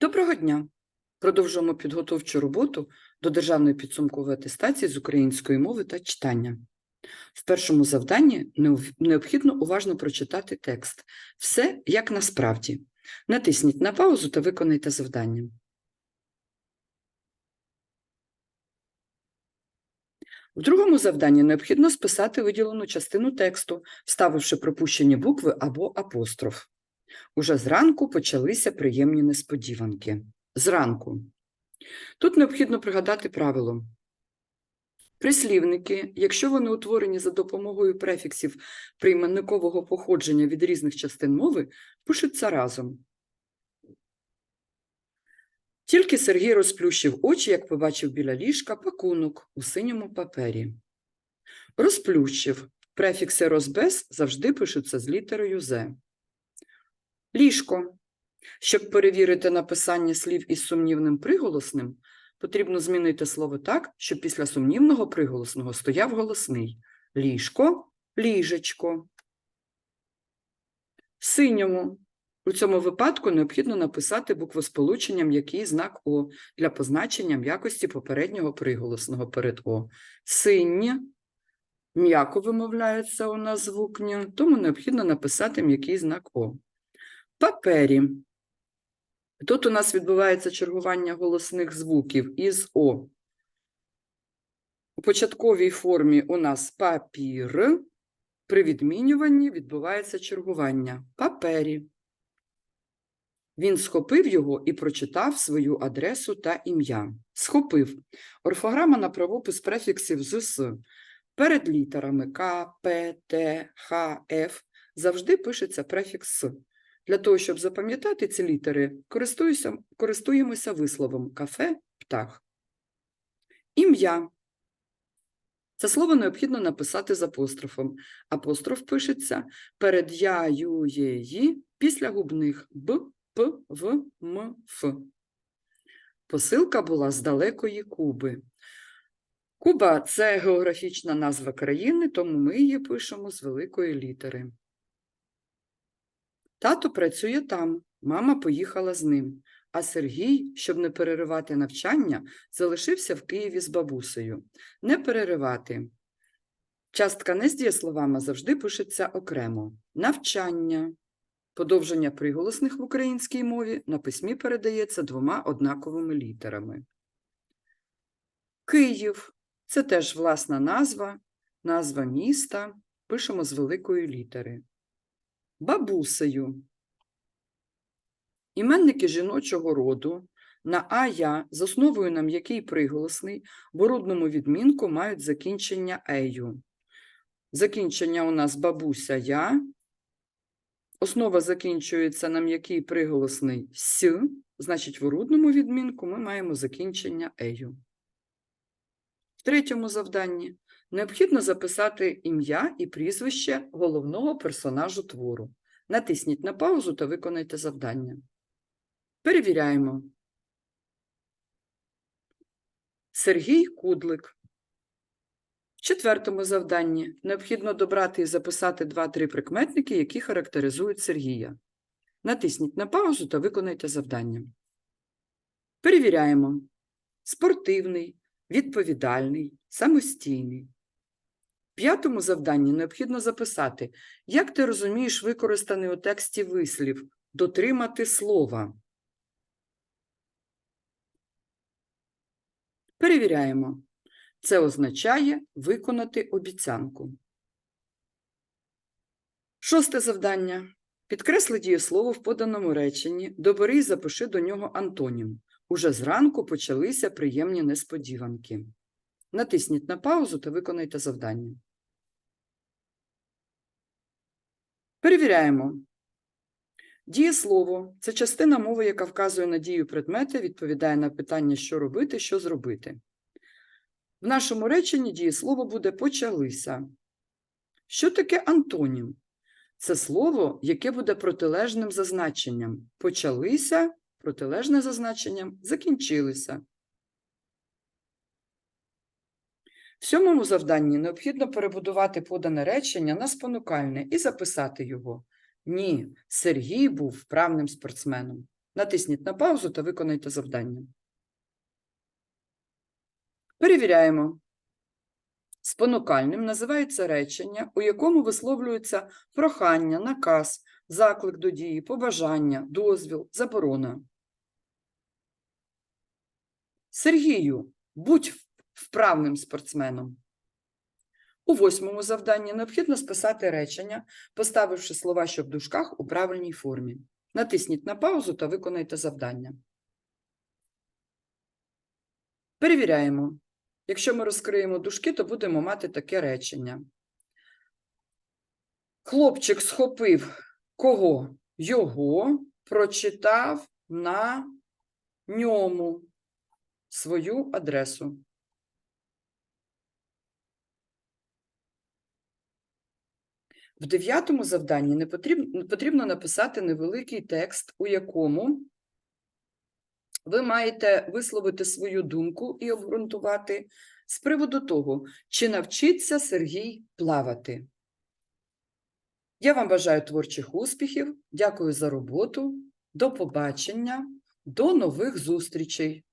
Доброго дня! Продовжуємо підготовчу роботу до державної підсумкової атестації з української мови та читання. В першому завданні необхідно уважно прочитати текст. Все як насправді. Натисніть на паузу та виконайте завдання. В другому завданні необхідно списати виділену частину тексту, вставивши пропущені букви або апостроф. Уже зранку почалися приємні несподіванки. Зранку. Тут необхідно пригадати правило. Прислівники, якщо вони утворені за допомогою префіксів прийменникового походження від різних частин мови, пишуться разом. Тільки Сергій розплющив очі, як побачив біля ліжка пакунок у синьому папері. Розплющив. Префікси розбез завжди пишуться з літерою «з». Ліжко. Щоб перевірити написання слів із сумнівним приголосним, потрібно змінити слово так, щоб після сумнівного приголосного стояв голосний. Ліжко, ліжечко. Синьому. У цьому випадку необхідно написати буквосполучення м'який знак О для позначення м'якості попереднього приголосного перед О. Синє. М'яко вимовляється у нас звук «ня», тому необхідно написати м'який знак О. Папері. Тут у нас відбувається чергування голосних звуків із О. У початковій формі у нас папір. При відмінюванні відбувається чергування. Папері. Він схопив його і прочитав свою адресу та ім'я. Схопив. Орфограма на правопис префіксів з «с». Перед літерами К, П, Т, Х, Ф завжди пишеться префікс «с». Для того, щоб запам'ятати ці літери, користуємося висловом кафе, птах. Ім'я. Це слово необхідно написати з апострофом. Апостроф пишеться перед я, ю, є, ї, після губних б, п, в, м, ф. Посилка була з далекої Куби. Куба це географічна назва країни, тому ми її пишемо з великої літери. Тато працює там, мама поїхала з ним, а Сергій, щоб не переривати навчання, залишився в Києві з бабусею. Не переривати. Частка не з дієсловами завжди пишеться окремо. Навчання. Подовження приголосних в українській мові на письмі передається двома однаковими літерами. Київ це теж власна назва, назва міста. Пишемо з великої літери. Бабусею. Іменники жіночого роду на ая з основою на м'який приголосний в орудному відмінку мають закінчення ею. Закінчення у нас бабуся я. Основа закінчується на м'який приголосний с, значить, в орудному відмінку ми маємо закінчення ею. В третьому завданні необхідно записати ім'я і прізвище головного персонажу твору. Натисніть на паузу та виконайте завдання. Перевіряємо. Сергій Кудлик. В четвертому завданні необхідно добрати і записати 2-3 прикметники, які характеризують Сергія. Натисніть на паузу та виконайте завдання. Перевіряємо. Спортивний, відповідальний, самостійний. П'ятому завданні необхідно записати, як ти розумієш використаний у тексті вислів дотримати слова. Перевіряємо. Це означає виконати обіцянку. Шосте завдання. Підкресли дієслово в поданому реченні, добери і запиши до нього антонім. Уже зранку почалися приємні несподіванки. Натисніть на паузу та виконайте завдання. Перевіряємо. Дієслово це частина мови, яка вказує на дію предмета, відповідає на питання, що робити, що зробити. В нашому реченні дієслово буде почалися. Що таке антонім? Це слово, яке буде протилежним за значенням. Почалися, протилежне за значенням, закінчилися. В сьомому завданні необхідно перебудувати подане речення на спонукальне і записати його. Ні, Сергій був вправним спортсменом. Натисніть на паузу та виконайте завдання. Перевіряємо. Спонукальним називається речення, у якому висловлюється прохання, наказ, заклик до дії, побажання, дозвіл, заборона. Сергію, будь вправним спортсменом. У восьмому завданні необхідно списати речення, поставивши слова, що в дужках у правильній формі. Натисніть на паузу та виконайте завдання. Перевіряємо. Якщо ми розкриємо дужки, то будемо мати таке речення. Хлопчик схопив кого? Його, прочитав на ньому свою адресу. В дев'ятому завданні не потрібно, потрібно написати невеликий текст, у якому ви маєте висловити свою думку і обґрунтувати з приводу того, чи навчиться Сергій плавати. Я вам бажаю творчих успіхів, дякую за роботу, до побачення, до нових зустрічей.